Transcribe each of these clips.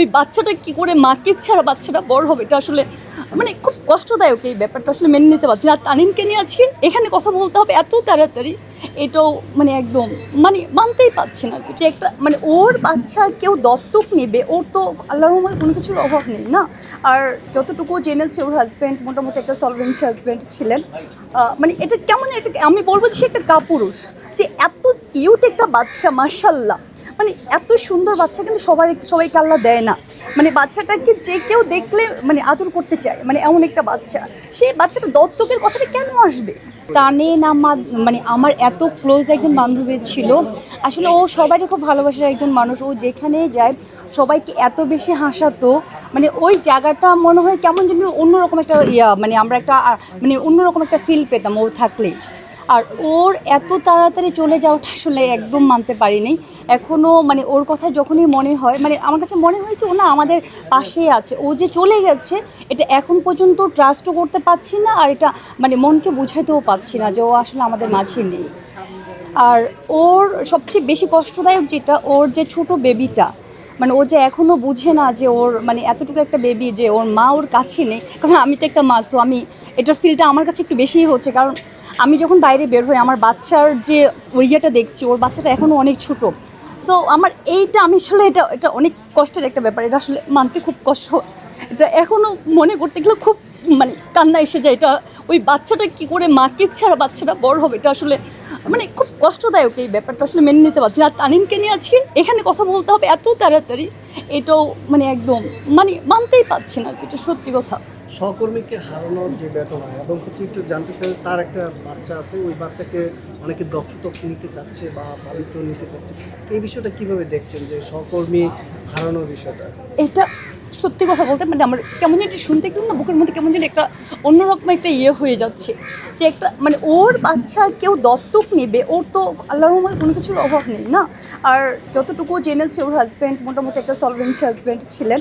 ওই বাচ্চাটা কি করে মাকে ছাড়া বাচ্চাটা বড় হবে? এটা আসলে মানে খুব কষ্টদায়ক এই ব্যাপারটা, আসলে মেনে নিতে পারছি না। আর তানিনকে নিয়ে আজকে এখানে কথা বলতে হবে এত তাড়াতাড়ি, এটাও মানে একদম মানে মানতেই পারছি না। যে একটা মানে ওর বাচ্চা কেউ দত্তক নেবে, ওর তো আল্লাহর রহমতে কোনো কিছুর অভাব নেই না। আর যতটুকু জেনেছে, ওর হাজব্যান্ড মোটামুটি একটা সলভেন্সি হাজব্যান্ড ছিলেন। মানে এটা কেমন, এটা আমি বলব যে সে একটা কাপুরুষ। যে এত কিউট একটা বাচ্চা মার্শাল্লাহ মানে এত সুন্দর বাচ্চা কিন্তু সবার সবাইকে আল্লাহ দেয় না। মানে বাচ্চাটাকে যে কেউ দেখলে মানে আদর করতে চায় মানে এমন একটা বাচ্চা। সেই বাচ্চাটা দত্তকের কথাটা কেন আসবে? টানে না মানে আমার এত ক্লোজ একজন বান্ধবী ছিল। আসলে ও সবারই খুব ভালোবাসার একজন মানুষ। ও যেখানে যায়, সবাইকে এত বেশি হাসাতো। মানে ওই জায়গাটা মনে হয় কেমন যেন অন্যরকম একটা ইয়া মানে আমরা একটা মানে অন্যরকম একটা ফিল পেতাম ও থাকলে আর ওর এত তাড়াতাড়ি চলে যাওয়াটা আসলে একদম মানতে পারিনি। এখনও মানে ওর কথা যখনই মনে হয় মানে আমার কাছে মনে হয় কি ও না আমাদের পাশেই আছে। ও যে চলে গেছে, এটা এখন পর্যন্ত ট্রাস্টও করতে পারছি না আর এটা মানে মনকে বুঝাইতেও পারছি না যে ও আসলে আমাদের মাঝে নেই। আর ওর সবচেয়ে বেশি কষ্টদায়ক যেটা, ওর যে ছোট বেবিটা মানে ও যে এখনও বুঝে না যে ওর মানে এতটুকু একটা বেবি যে ওর মা ওর কাছে নেই। কারণ আমি তো একটা মা সো আমি এটার ফিলটা আমার কাছে একটু বেশিই হচ্ছে। কারণ আমি যখন বাইরে বের হই, আমার বাচ্চার যে ওরিয়াটা দেখছি, ওর বাচ্চাটা এখনও অনেক ছোট। সো আমার এইটা, আমি আসলে এটা এটা অনেক কষ্টের একটা ব্যাপার। এটা আসলে মানতে খুব কষ্ট। এটা এখনও মনে করতে গেলে খুব মানে কান্না এসে যায়। এটা ওই বাচ্চাটা কি করে মাকে ছাড়া বাচ্চাটা বড় হবে, এটা আসলে মানে খুব কষ্টদায়ক এই ব্যাপারটা আসলে মেনে নিতে পারছি না। আর তানিমকে নিয়ে আজকে এখানে কথা বলতে হবে এত তাড়াতাড়ি এটাও মানে একদম মানে মানতেই পারছি না যেটা সত্যি কথা। সহকর্মীকে হারানোর যে বেদনা এবং হচ্ছে একটু জানতে চাই তার একটা বাচ্চা আছে ওই বাচ্চাকে অনেকে দত্তক নিতে চাচ্ছে বা পালিত নিতে চাচ্ছে। এই বিষয়টা কীভাবে দেখছেন যে সহকর্মী হারানোর বিষয়টা? এটা সত্যি কথা বলতে মানে আমার কেমন যেন শুনতে গেলে না, বুকের মধ্যে কেমন যেন একটা অন্যরকম একটা ইয়ে হয়ে যাচ্ছে। যে একটা মানে ওর বাচ্চা কেউ দত্তক নেবে, ওর তো আল্লাহর রহমতে কোনো কিছুর অভাব নেই না। আর যতটুকু জেনেছে, ওর হাজব্যান্ড মোটামুটি একটা সলভেন্সি হাজব্যান্ড ছিলেন।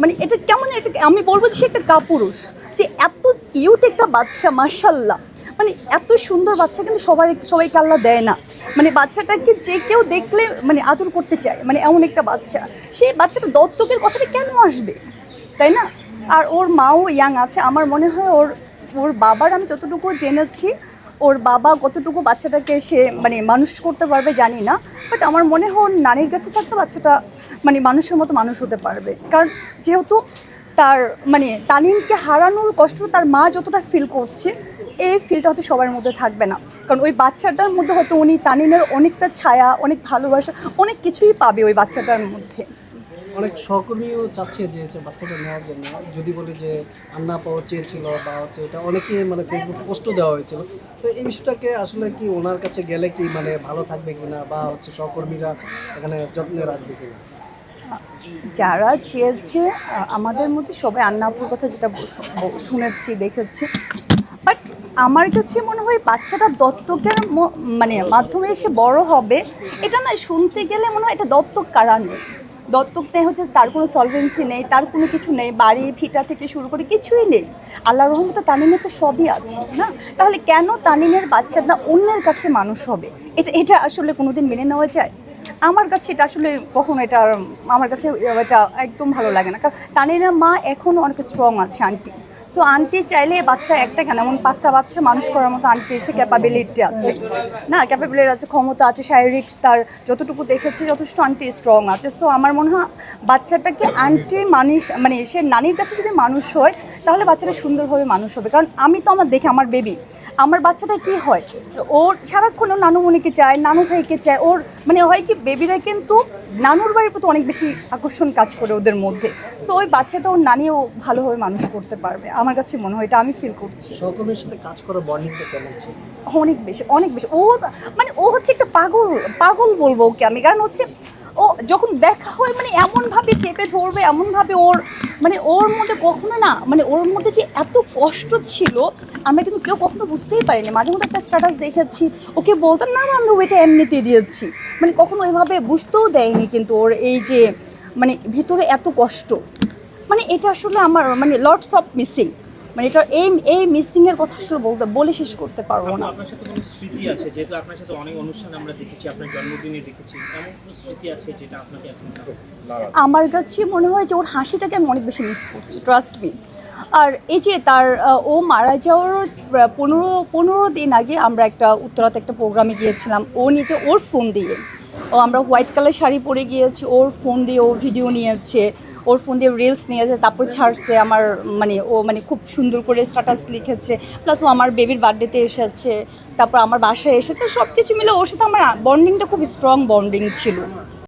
মানে এটা কেমন এটা আমি বলব যে সে একটা কাপুরুষ, যে এত কিউট একটা বাচ্চা মার্শাল্লাহ মানে এত সুন্দর বাচ্চা কিন্তু সবার সবাইকে আল্লাহ দেয় না। মানে বাচ্চাটাকে যে কেউ দেখলে মানে আদর করতে চায় মানে এমন একটা বাচ্চা সেই বাচ্চাটা দত্তকের কথাটা কেন আসবে? তাই না? আর ওর মাও ইয়াং আছে, আমার মনে হয় ওর ওর বাবার আমি যতটুকু জেনেছি, ওর বাবা কতটুকু বাচ্চাটাকে সে মানে মানুষ করতে পারবে জানি না বাট আমার মনে হয় ওর নানির কাছে থাকলে বাচ্চাটা মানে মানুষের মতো মানুষ হতে পারবে। কারণ যেহেতু তার মানে তানিমকে হারানোর কষ্ট তার মা যতটা ফিল করছে, এই ফিলটা হয়তো সবার মধ্যে থাকবে না। কারণ ওই বাচ্চাটার মধ্যে হয়তো উনি তানিমের অনেকটা ছায়া, অনেক ভালোবাসা, অনেক কিছুই পাবে ওই বাচ্চাটার মধ্যে। অনেক সহকর্মীও চাচ্ছে যে বাচ্চাটা নেওয়ার জন্য। যদি বলে যে আন্না পাওয়া চেয়েছিল বা হচ্ছে এটা অনেকে মানে ফেসবুক পোস্টও দেওয়া হয়েছিল। তো এই বিষয়টাকে আসলে কি ওনার কাছে গেলে কি মানে ভালো থাকবে কিনা বা হচ্ছে সহকর্মীরা এখানে যত্নে রাখবে কিনা? যারা চেয়েছে আমাদের মধ্যে সবাই আন্নাপুর কথা যেটা শুনেছি, দেখেছি। বাট আমার কাছে মনে হয় বাচ্চাটা দত্তকের মানে মাধ্যমে এসে বড় হবে, এটা না শুনতে গেলে মনে হয় এটা দত্তক কারা নেই? দত্তক নেই হচ্ছে তার কোনো সলভেন্সি নেই, তার কোনো কিছু নেই, বাড়ি ফিটা থেকে শুরু করে কিছুই নেই। আল্লাহ রহমতে তানিমের তো সবই আছে, না? তাহলে কেন তানিমের বাচ্চাটা অন্যের কাছে মানুষ হবে? এটা এটা আসলে কোনোদিন মেনে নেওয়া যায়? আমার কাছে এটা আসলে কখনো এটা আমার কাছে এটা একদম ভালো লাগে না। কারণ তানিরা মা এখনও অনেক স্ট্রং আছে আন্টি সো আন্টি চাইলে বাচ্চা একটা কেন? এমন পাঁচটা বাচ্চা মানুষ করার মতো আন্টি এসে ক্যাপাবিলিটি আছে। না ক্যাপাবিলিটি আছে, ক্ষমতা আছে, শারীরিক তার যতটুকু দেখেছি, যথেষ্ট আন্টি স্ট্রং আছে। সো আমার মনে হয় বাচ্চাটাকে আন্টি মানুষ মানে সে নানির কাছে যদি মানুষ হয় তাহলে বাচ্চাটা সুন্দরভাবে মানুষ হবে। কারণ আমি তো আমার দেখে আমার বেবি আমার বাচ্চাটা কি হয়? ওর সারাক্ষণ ও নানুমণিকে চায় নানু ভাইকে চায় ওর মানে হয় কি বেবিরা কিন্তু নানুর বাড়ির প্রতি অনেক বেশি আকর্ষণ কাজ করে ওদের মধ্যে। সো ওই বাচ্চাটা ওর নানিও ভালোভাবে মানুষ করতে পারবে। আমার কাছে মনে হয় এটা আমি ফিল করছি। সহকর্মীর সাথে কাজ করার বন্ডিংটা কেমন ছিল? অনেক বেশি অনেক বেশি। ও মানে ও হচ্ছে একটা পাগল পাগল বলব ওকে আমি। কারণ হচ্ছে ও যখন দেখা হয় মানে এমনভাবে চেপে ধরবে এমনভাবে ওর মানে ওর মধ্যে কখনো না মানে ওর মধ্যে যে এত কষ্ট ছিল, আমরা কিন্তু কেউ কখনো বুঝতেই পারিনি। মাঝে মধ্যে একটা স্ট্যাটাস দেখেছি, ওকে বলতাম, না আমি ওইটা এমনিতে দিয়েছি। মানে কখনো এভাবে বুঝতেও দেয়নি কিন্তু ওর এই যে মানে ভিতরে এত কষ্ট। মানে এটা আসলে আমার মানে লটস অফ মিসিং মানে এটা এই এই মিসিংয়ের কথা আসলে বলতে বলে শেষ করতে পারব না। আপনার সাথে কোনো স্মৃতি আছে? যেহেতু আপনার সাথে অনেক অনুষ্ঠান আমরা দেখেছি আপনার জন্মদিনে দেখেছি এমন কোনো স্মৃতি আছে যেটা আপনাকে এখন আমার কাছে মনে হয় যে ওর হাসিটাকে আমি অনেক বেশি মিস করছি ট্রাস্ট মি আর এই যে তার ও মারা যাওয়ার পনেরো পনেরো দিন আগে আমরা একটা উত্তরাতে একটা প্রোগ্রামে গিয়েছিলাম ও নিজে ওর ফোন দিয়ে ও আমরা হোয়াইট কালার শাড়ি পরে গিয়েছি ওর ফোন দিয়ে ও ভিডিও নিয়েছে ওর ফোন দিয়ে রিলস নিয়েছে, তারপর ছাড়ছে আমার মানে ও মানে খুব সুন্দর করে স্ট্যাটাস লিখেছে প্লাস ও আমার বেবির বার্থডেতে এসেছে, তারপর আমার বাসায় এসেছে সব কিছু মিলে ওর সাথে আমার বন্ডিংটা খুব স্ট্রং বন্ডিং ছিল।